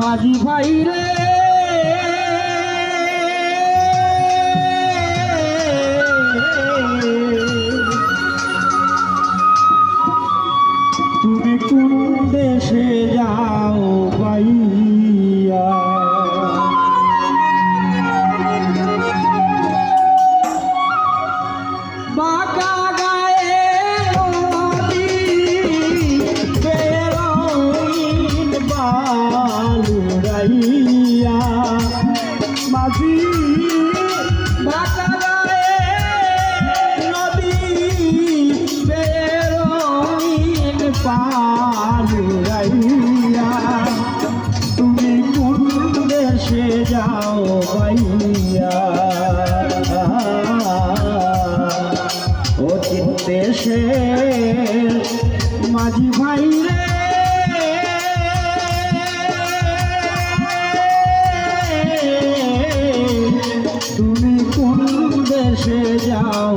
মাঝি ভাই রে। তুমি কোন দেশে যাও ভাইয়া। অতীত দেশে মাঝি ভাই রে। তুমি কোন দেশে যাও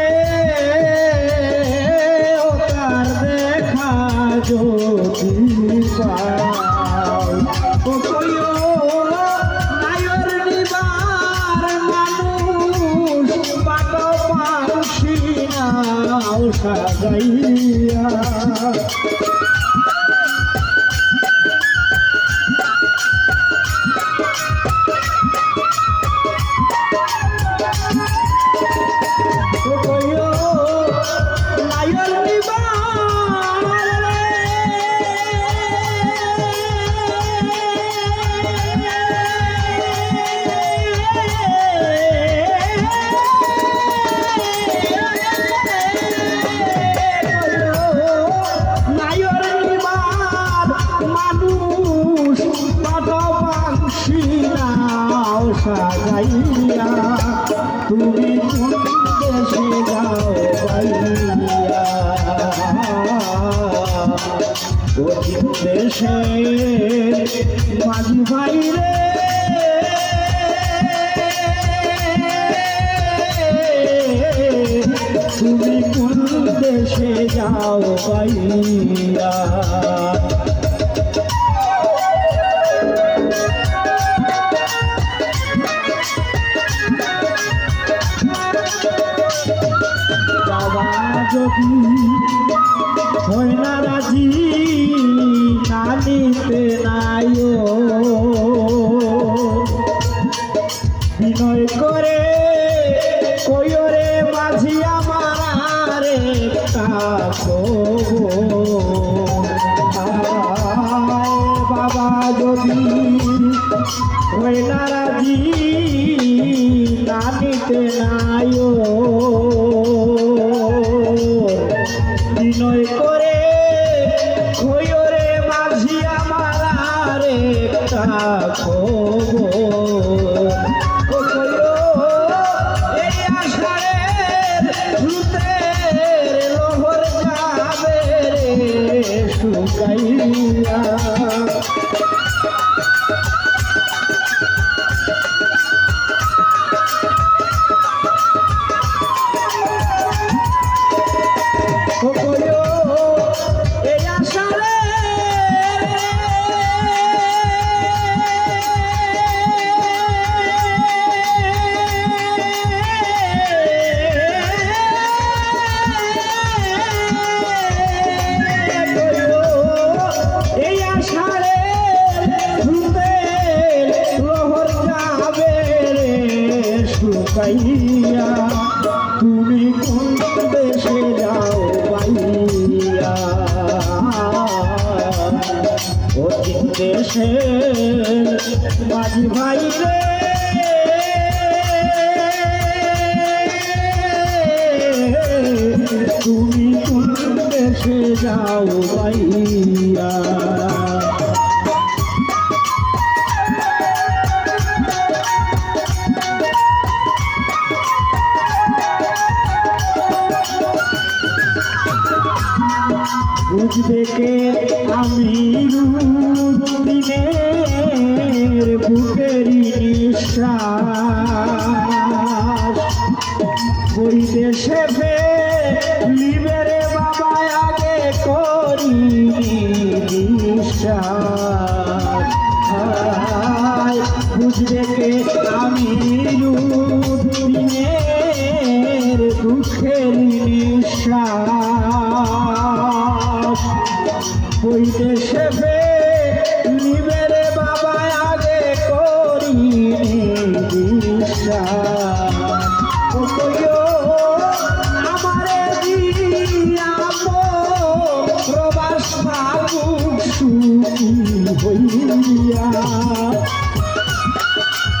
সাজাইয়া দেশে মাঝি ভাই রে তুমি কোন দেশে যাও পাইয়া। যদি হয় না নানিতে নাইও বিনয় করে কইরে মাঝি আমার বাবা যদি না রাজি নানিতে নাইও বিনয় রে শুকাইয়া দেশে মাঝি ভাই রে। তুমি কোন দেশে যাও পাইয়া নিঃশ্বাস ওই দেশে ফে লিবেরে বাবা আগে করি নিঃশ্বাস Yeah.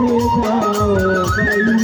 কোথাও পাইয়া